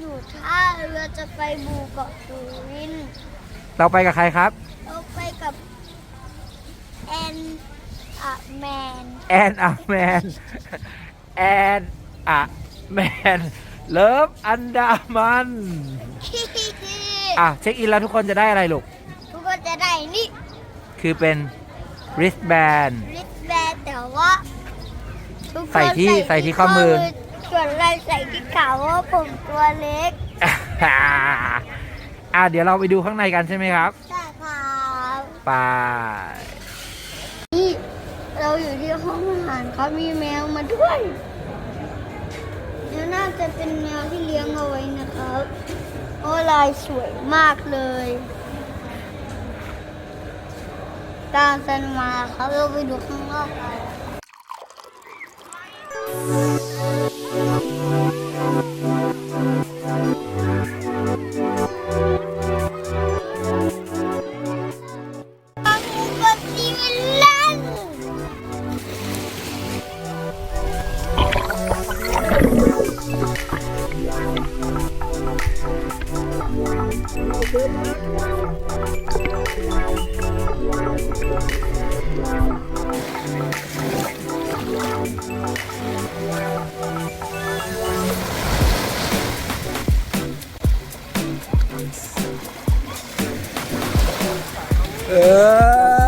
อยู่ท่าเรือจะไปหมู่เกาะสุรินทร์เราไปกับใครครับ เราไปกับแอนอะแมนแอนอะแมนแอนอะแมนเลิฟอันดามันอะเช็คอินแล้วทุกคนจะได้อะไรลูก ทุกคนจะได้นี่คือเป็น wristband ลิสแบนแต่ว่าทุกคนใส่ที่ใส่ที่ข้อมือ ส่วนเราใส่ที่ขาว่าผมตัวเล็กอะเดี๋ยวเราไปดูข้างในกันใช่ไหมครับใช่ครับไปนี่เราอยู่ที่ห้องอาหารเขามีแมวมาด้วยแล้วน่าจะเป็นแมวที่เลี้ยงเอาไว้นะครับโอ้ลายสวยมากเลยตามสันมาครับเราไปดูข้างนอกกัน Uh...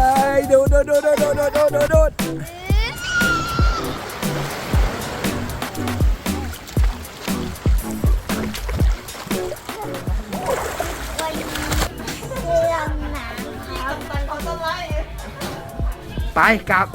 ไปกลับ